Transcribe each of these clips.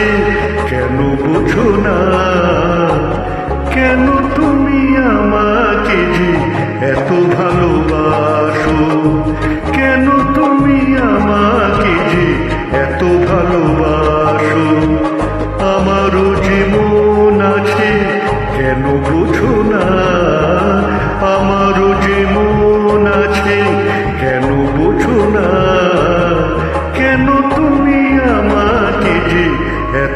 আছে কেন বুঝো না? কেন তুমি আমাকে যে এত ভালোবাসো? কেন তুমি আমাকে যে এত ভালোবাসো? আমারও জীবন আছে, কেন বুঝো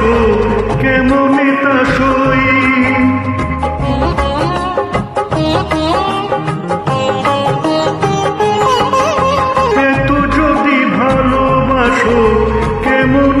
ভালোবাসো কেমন তা সই? এত যদি ভালোবাসো কেমন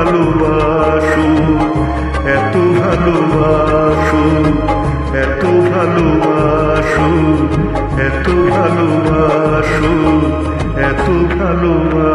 ভালোবাসো এত ভালোবাসো এত ভালোবাসো এত ভালোবাসো এত ভালোবাসো।